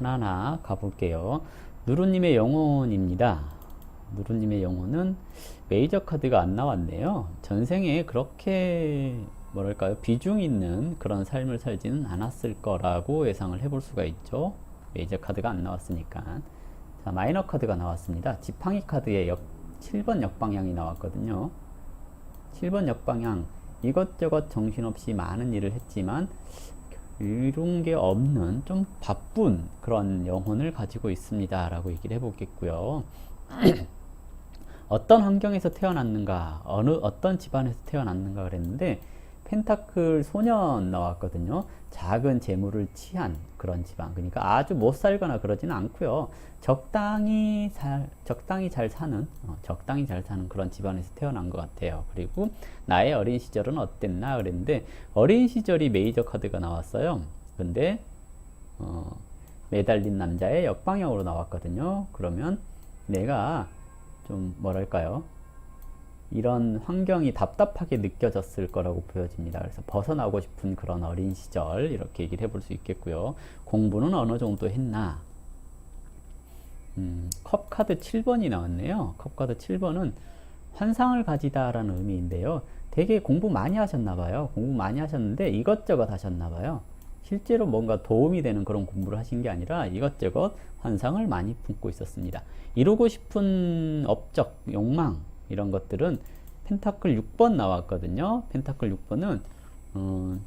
하나하나 가볼게요. 누루님의 영혼입니다. 누루님의 영혼은 메이저 카드가 안 나왔네요. 전생에 그렇게 뭐랄까요 비중 있는 그런 삶을 살지는 않았을 거라고 예상을 해볼 수가 있죠. 메이저 카드가 안 나왔으니까. 자, 마이너 카드가 나왔습니다. 지팡이 카드의 역, 7번 역방향이 나왔거든요. 7번 역방향 이것저것 정신없이 많은 일을 했지만 이룬 게 없는 좀 바쁜 그런 영혼을 가지고 있습니다. 라고 얘기를 해보겠고요. 어떤 환경에서 태어났는가, 어느, 어떤 집안에서 태어났는가 그랬는데, 펜타클 소년 나왔거든요. 작은 재물을 취한 그런 집안. 그러니까 아주 못 살거나 그러지는 않고요. 적당히 살, 적당히 잘 사는, 어, 적당히 잘 사는 그런 집안에서 태어난 것 같아요. 그리고 나의 어린 시절은 어땠나 그랬는데, 어린 시절이 메이저 카드가 나왔어요. 근데, 어, 매달린 남자의 역방향으로 나왔거든요. 그러면 내가 좀 뭐랄까요? 이런 환경이 답답하게 느껴졌을 거라고 보여집니다. 그래서 벗어나고 싶은 그런 어린 시절 이렇게 얘기를 해볼 수 있겠고요. 공부는 어느 정도 했나? 음, 컵 카드 7번이 나왔네요. 컵 카드 7번은 환상을 가지다 라는 의미인데요. 되게 공부 많이 하셨나 봐요. 공부 많이 하셨는데 이것저것 하셨나 봐요. 실제로 뭔가 도움이 되는 그런 공부를 하신 게 아니라 이것저것 환상을 많이 품고 있었습니다. 이루고 싶은 업적, 욕망 이런 것들은 펜타클 6번 나왔거든요. 펜타클 6번은 어,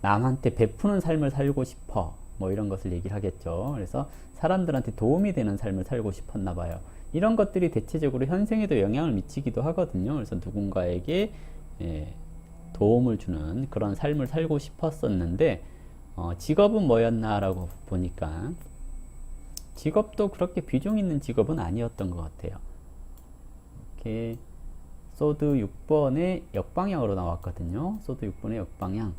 남한테 베푸는 삶을 살고 싶어 뭐 이런 것을 얘기를 하겠죠. 그래서 사람들한테 도움이 되는 삶을 살고 싶었나 봐요. 이런 것들이 대체적으로 현생에도 영향을 미치기도 하거든요. 그래서 누군가에게 예, 도움을 주는 그런 삶을 살고 싶었었는데 어, 직업은 뭐였나라고 보니까 직업도 그렇게 비중 있는 직업은 아니었던 것 같아요. 이렇게 소드 6번의 역방향으로 나왔거든요. 소드 6번의 역방향.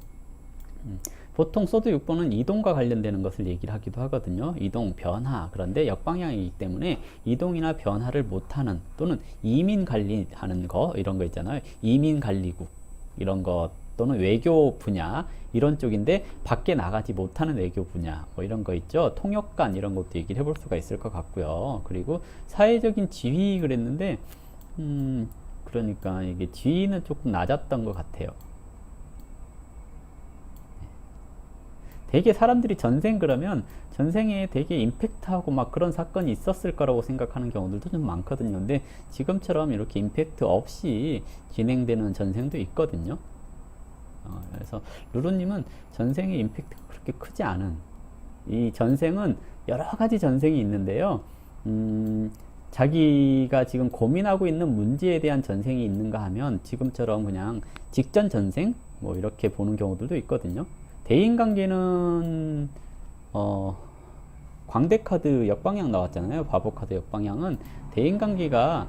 음, 보통 소드 6번은 이동과 관련되는 것을 얘기를 하기도 하거든요. 이동, 변화. 그런데 역방향이기 때문에 이동이나 변화를 못하는 또는 이민 관리하는 거 이런 거 있잖아요. 이민 관리국 이런 것 또는 외교 분야 이런 쪽인데 밖에 나가지 못하는 외교 분야 뭐 이런 거 있죠. 통역관 이런 것도 얘기를 해볼 수가 있을 것 같고요. 그리고 사회적인 지위 그랬는데 음 그러니까 이게 지위는 조금 낮았던 것 같아요. 되게 사람들이 전생 그러면 전생에 되게 임팩트하고 막 그런 사건이 있었을 거라고 생각하는 경우들도 좀 많거든요. 근데 지금처럼 이렇게 임팩트 없이 진행되는 전생도 있거든요. 어, 그래서 루루님은 전생의 임팩트가 그렇게 크지 않은 이 전생은 여러 가지 전생이 있는데요. 음, 자기가 지금 고민하고 있는 문제에 대한 전생이 있는가 하면 지금처럼 그냥 직전 전생 뭐 이렇게 보는 경우들도 있거든요. 대인관계는 어, 광대카드 역방향 나왔잖아요. 바보카드 역방향은 대인관계가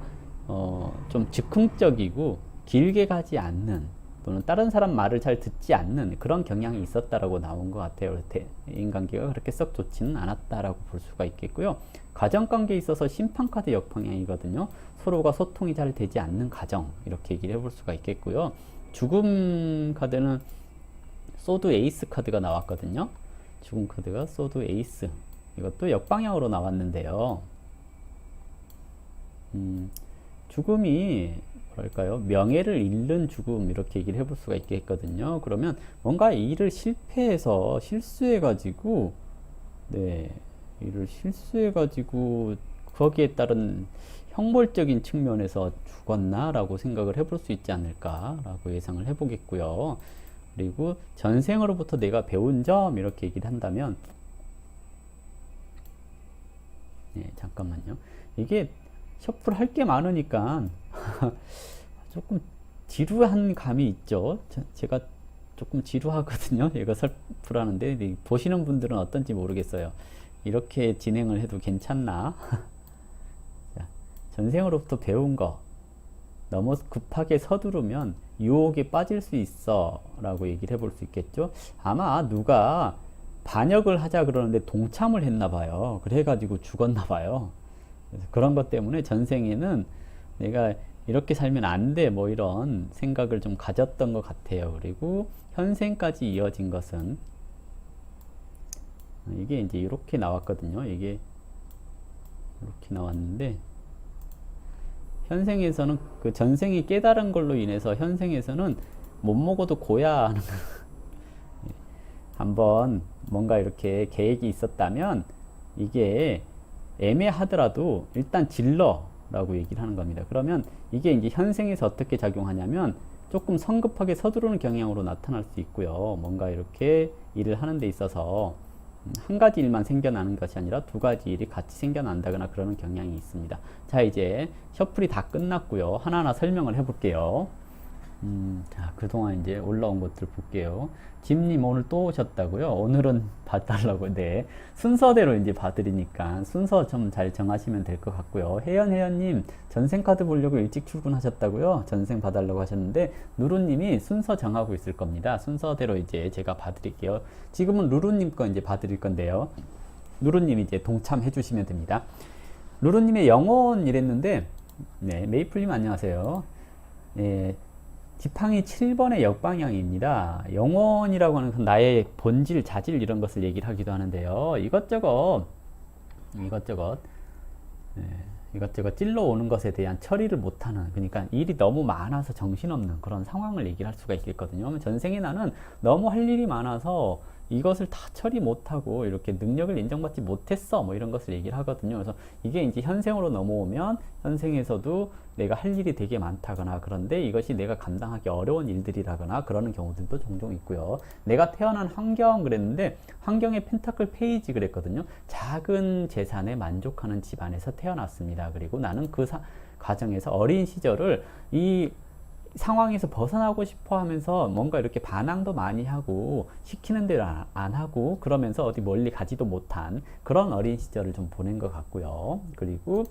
어, 좀 즉흥적이고 길게 가지 않는 또는 다른 사람 말을 잘 듣지 않는 그런 경향이 있었다라고 나온 것 같아요. 대인관계가 그렇게 썩 좋지는 않았다라고 볼 수가 있겠고요. 가정관계에 있어서 심판카드 역방향이거든요. 서로가 소통이 잘 되지 않는 가정 이렇게 얘기를 해볼 수가 있겠고요. 죽음 카드는 소드 에이스 카드가 나왔거든요. 죽음 카드가 소드 에이스. 이것도 역방향으로 나왔는데요. 음, 죽음이 뭐랄까요? 명예를 잃는 죽음 이렇게 얘기를 해볼 수가 있겠거든요. 그러면 뭔가 일을 실패해서 실수해 가지고 네 일을 실수해 가지고 거기에 따른 형벌적인 측면에서 죽었나 라고 생각을 해볼 수 있지 않을까 라고 예상을 해보겠고요. 그리고 전생으로부터 내가 배운 점 이렇게 얘기를 한다면 네, 잠깐만요. 이게 셔플 할 게 많으니까 조금 지루한 감이 있죠. 제가 조금 지루하거든요. 이거 셔플하는데 보시는 분들은 어떤지 모르겠어요. 이렇게 진행을 해도 괜찮나? 자, 전생으로부터 배운 거 너무 급하게 서두르면 유혹에 빠질 수 있어 라고 얘기를 해볼 수 있겠죠 아마 누가 반역을 하자 그러는데 동참을 했나 봐요 그래가지고 죽었나 봐요 그래서 그런 것 때문에 전생에는 내가 이렇게 살면 안 돼 뭐 이런 생각을 좀 가졌던 것 같아요 그리고 현생까지 이어진 것은 이게 이제 이렇게 나왔거든요. 이게 이렇게 나왔는데 현생에서는 그 전생이 깨달은 걸로 인해서 현생에서는 못 먹어도 고야 하는 예. 한번 뭔가 이렇게 계획이 있었다면 이게 애매하더라도 일단 질러라고 얘기를 하는 겁니다. 그러면 이게 이제 현생에서 어떻게 작용하냐면 조금 성급하게 서두르는 경향으로 나타날 수 있고요. 뭔가 이렇게 일을 하는 데 있어서 음, 한 가지 일만 생겨나는 것이 아니라 두 가지 일이 같이 생겨난다거나 그러는 경향이 있습니다. 자, 이제 셔플이 다 끝났고요. 하나하나 설명을 해볼게요. 음, 자, 그동안 이제 올라온 것들 볼게요. 집님 오늘 또 오셨다고요? 오늘은 봐달라고. 네. 순서대로 이제 봐드리니까 순서 좀 잘 정하시면 될 것 같고요. 혜연, 혜연님, 전생카드 보려고 일찍 출근하셨다고요? 전생 봐달라고 하셨는데, 누루님이 순서 정하고 있을 겁니다. 순서대로 이제 제가 봐드릴게요. 지금은 루루님 거 이제 봐드릴 건데요. 누루님 이제 동참해 주시면 됩니다. 루루님의 영혼 이랬는데, 네, 메이플님 안녕하세요. 네, 지팡이 7번의 역방향입니다. 영혼이라고 하는 건 나의 본질, 자질 이런 것을 얘기를 하기도 하는데요. 이것저것, 이것저것, 예, 이것저것 찔러 오는 것에 대한 처리를 못하는, 그러니까 일이 너무 많아서 정신없는 그런 상황을 얘기를 할 수가 있겠거든요. 전생에 나는 너무 할 일이 많아서 이것을 다 처리 못하고 이렇게 능력을 인정받지 못했어 뭐 이런 것을 얘기를 하거든요. 그래서 이게 이제 현생으로 넘어오면 현생에서도 내가 할 일이 되게 많다거나 그런데 이것이 내가 감당하기 어려운 일들이라거나 그러는 경우들도 종종 있고요. 내가 태어난 환경 그랬는데 환경의 펜타클 페이지 그랬거든요. 작은 재산에 만족하는 집안에서 태어났습니다. 그리고 나는 그 사, 과정에서 어린 시절을 이 상황에서 벗어나고 싶어 하면서 뭔가 이렇게 반항도 많이 하고 시키는 대로 안, 안 하고 그러면서 어디 멀리 가지도 못한 그런 어린 시절을 좀 보낸 것 같고요. 그리고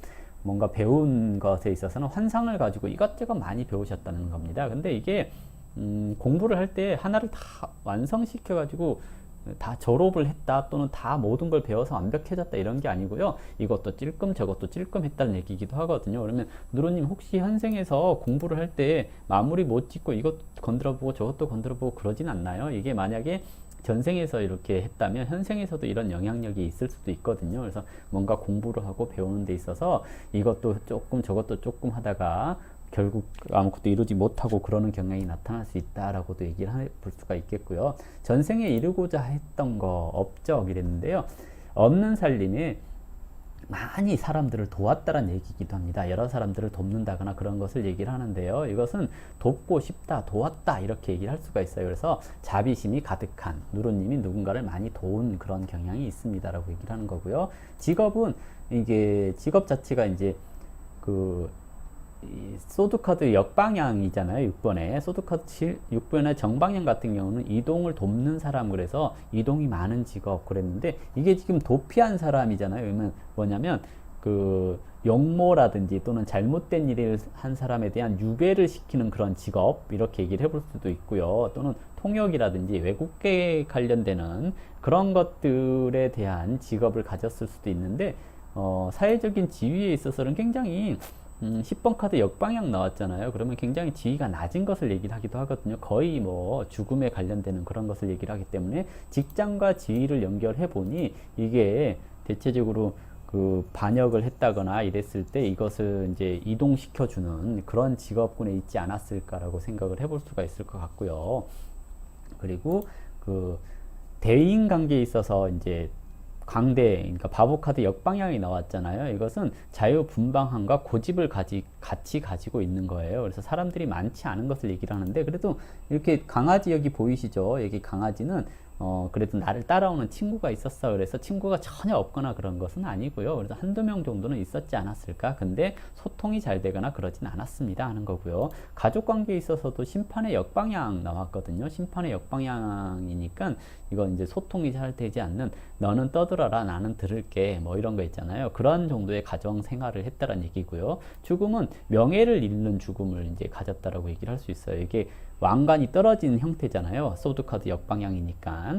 뭔가 배운 것에 있어서는 환상을 가지고 이것저것 많이 배우셨다는 겁니다. 근데 이게 음, 공부를 할 때 하나를 다 완성시켜 가지고 다 졸업을 했다 또는 다 모든 걸 배워서 완벽해졌다 이런 게 아니고요. 이것도 찔끔 저것도 찔끔 했다는 얘기이기도 하거든요. 그러면 누로님 혹시 현생에서 공부를 할 때 마무리 못 짓고 이것 건드려 보고 저것도 건드려 보고 그러진 않나요? 이게 만약에 전생에서 이렇게 했다면 현생에서도 이런 영향력이 있을 수도 있거든요. 그래서 뭔가 공부를 하고 배우는 데 있어서 이것도 조금 저것도 조금 하다가 결국 아무것도 이루지 못하고 그러는 경향이 나타날 수 있다라고도 얘기를 해볼 수가 있겠고요. 전생에 이루고자 했던 거 업적 이랬는데요. 없는 살림에 많이 사람들을 도왔다는 얘기이기도 합니다. 여러 사람들을 돕는다거나 그런 것을 얘기를 하는데요. 이것은 돕고 싶다, 도왔다 이렇게 얘기를 할 수가 있어요. 그래서 자비심이 가득한 누루님이 누군가를 많이 도운 그런 경향이 있습니다라고 얘기를 하는 거고요. 직업은 이게 직업 자체가 이제 그 소드카드 역방향이잖아요. 6번에. 소드카드 7, 6번의 정방향 같은 경우는 이동을 돕는 사람 그래서 이동이 많은 직업 그랬는데 이게 지금 도피한 사람이잖아요. 그러면 뭐냐면 그 용모라든지 또는 잘못된 일을 한 사람에 대한 유배를 시키는 그런 직업 이렇게 얘기를 해볼 수도 있고요. 또는 통역이라든지 외국계 관련되는 그런 것들에 대한 직업을 가졌을 수도 있는데 어, 사회적인 지위에 있어서는 굉장히 음, 10번 카드 역방향 나왔잖아요. 그러면 굉장히 지위가 낮은 것을 얘기를 하기도 하거든요. 거의 뭐 죽음에 관련되는 그런 것을 얘기를 하기 때문에 직장과 지위를 연결해 보니 이게 대체적으로 그 반역을 했다거나 이랬을 때 이것을 이제 이동시켜 주는 그런 직업군에 있지 않았을까라고 생각을 해볼 수가 있을 것 같고요. 그리고 그 대인 관계에 있어서 이제 강대, 그러니까 바보 카드 역방향이 나왔잖아요. 이것은 자유분방함과 고집을 가지, 같이 가지고 있는 거예요. 그래서 사람들이 많지 않은 것을 얘기를 하는데, 그래도 이렇게 강아지 여기 보이시죠? 여기 강아지는 어, 그래도 나를 따라오는 친구가 있었어. 그래서 친구가 전혀 없거나 그런 것은 아니고요. 그래서 한두 명 정도는 있었지 않았을까? 근데 소통이 잘 되거나 그러진 않았습니다. 하는 거고요. 가족 관계에 있어서도 심판의 역방향 나왔거든요. 심판의 역방향이니까 이건 이제 소통이 잘 되지 않는 너는 떠들어라 나는 들을게 뭐 이런 거 있잖아요. 그런 정도의 가정 생활을 했다는 얘기고요. 죽음은 명예를 잃는 죽음을 이제 가졌다라고 얘기를 할 수 있어요. 이게 왕관이 떨어진 형태잖아요. 소드카드 역방향이니까.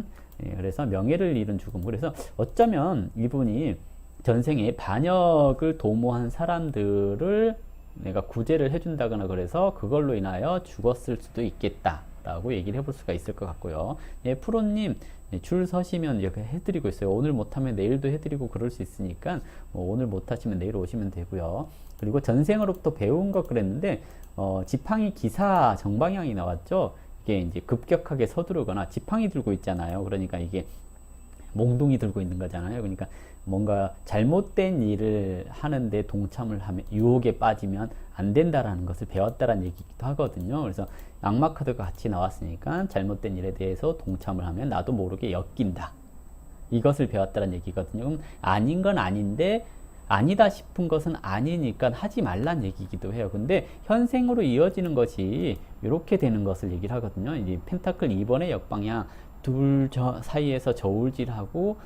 예, 그래서 명예를 잃은 죽음. 그래서 어쩌면 이분이 전생에 반역을 도모한 사람들을 내가 구제를 해준다거나 그래서 그걸로 인하여 죽었을 수도 있겠다. 같다고 얘기를 해볼 수가 있을 것 같고요. 예, 프로님 예, 줄 서시면 이렇게 해드리고 있어요. 오늘 못하면 내일도 해드리고 그럴 수 있으니까 뭐 오늘 못하시면 내일 오시면 되고요. 그리고 전생으로부터 배운 것 그랬는데 어, 지팡이 기사 정방향이 나왔죠. 이게 이제 급격하게 서두르거나 지팡이 들고 있잖아요. 그러니까 이게 몽둥이 들고 있는 거잖아요. 그러니까 뭔가 잘못된 일을 하는데 동참을 하면 유혹에 빠지면 안 된다라는 것을 배웠다라는 얘기기도 하거든요. 그래서 악마 카드가 같이 나왔으니까 잘못된 일에 대해서 동참을 하면 나도 모르게 엮인다. 이것을 배웠다는 얘기거든요. 그럼 아닌 건 아닌데 아니다 싶은 것은 아니니까 하지 말란 얘기기도 해요. 근데 현생으로 이어지는 것이 이렇게 되는 것을 얘기를 하거든요. 이제 펜타클 2번의 역방향 둘저 사이에서 저울질하고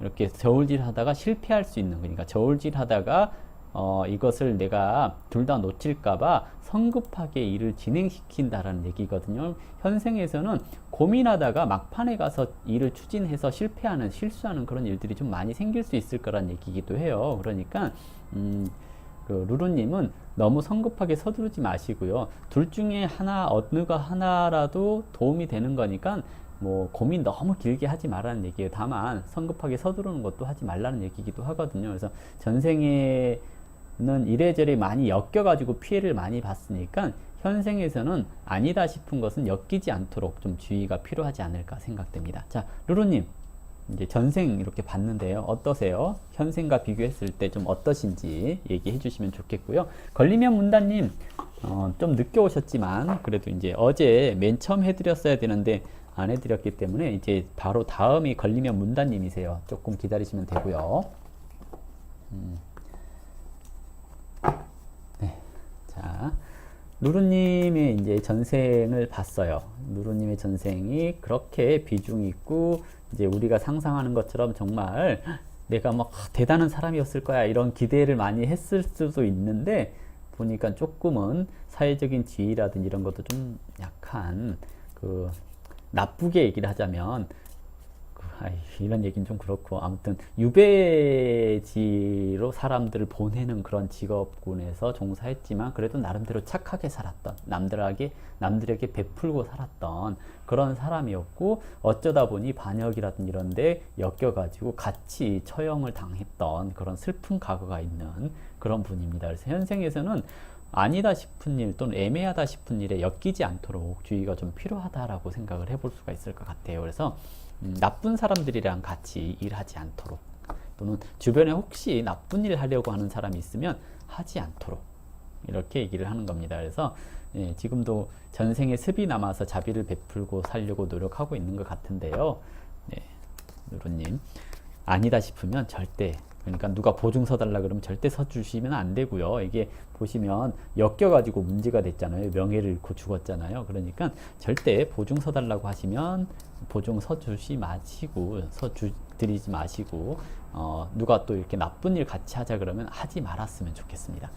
이렇게 저울질 하다가 실패할 수 있는 거니까 저울질 하다가 어, 이것을 내가 둘 다 놓칠까봐 성급하게 일을 진행시킨다라는 얘기거든요. 현생에서는 고민하다가 막판에 가서 일을 추진해서 실패하는, 실수하는 그런 일들이 좀 많이 생길 수 있을 거란 얘기기도 해요. 그러니까, 음, 그 루루님은 너무 성급하게 서두르지 마시고요. 둘 중에 하나, 어느가 하나라도 도움이 되는 거니까 뭐 고민 너무 길게 하지 말라는 얘기예요. 다만 성급하게 서두르는 것도 하지 말라는 얘기기도 하거든요. 그래서 전생에 는 이래저래 많이 엮여가지고 피해를 많이 봤으니까 현생에서는 아니다 싶은 것은 엮이지 않도록 좀 주의가 필요하지 않을까 생각됩니다. 자, 루루님. 이제 전생 이렇게 봤는데요. 어떠세요? 현생과 비교했을 때 좀 어떠신지 얘기해 주시면 좋겠고요. 걸리면 문다님, 어, 좀 늦게 오셨지만, 그래도 이제 어제 맨 처음 해드렸어야 되는데, 안 해드렸기 때문에, 이제 바로 다음이 걸리면 문다님이세요. 조금 기다리시면 되고요. 음. 네. 자. 누루님의 이제 전생을 봤어요. 누루님의 전생이 그렇게 비중 있고 이제 우리가 상상하는 것처럼 정말 내가 막 대단한 사람이었을 거야 이런 기대를 많이 했을 수도 있는데 보니까 조금은 사회적인 지위라든지 이런 것도 좀 약한 그 나쁘게 얘기를 하자면 그, 아이, 이런 얘기는 좀 그렇고 아무튼 유배지로 사람들을 보내는 그런 직업군에서 종사했지만 그래도 나름대로 착하게 살았던 남들에게 남들에게 베풀고 살았던 그런 사람이었고 어쩌다 보니 반역이라든지 이런데 엮여가지고 같이 처형을 당했던 그런 슬픈 과거가 있는 그런 분입니다. 그래서 현생에서는 아니다 싶은 일 또는 애매하다 싶은 일에 엮이지 않도록 주의가 좀 필요하다라고 생각을 해볼 수가 있을 것 같아요. 그래서 음, 나쁜 사람들이랑 같이 일하지 않도록 또는 주변에 혹시 나쁜 일 하려고 하는 사람이 있으면 하지 않도록 이렇게 얘기를 하는 겁니다. 그래서 예, 지금도 전생에 습이 남아서 자비를 베풀고 살려고 노력하고 있는 것 같은데요. 네, 누루님 아니다 싶으면 절대 그러니까 누가 보증 서 달라 그러면 절대 서주시면 안 되고요. 이게 보시면 엮여가지고 문제가 됐잖아요. 명예를 잃고 죽었잖아요. 그러니까 절대 보증 서 달라고 하시면 보증 서주시 마시고 서주 드리지 마시고 어, 누가 또 이렇게 나쁜 일 같이 하자 그러면 하지 말았으면 좋겠습니다.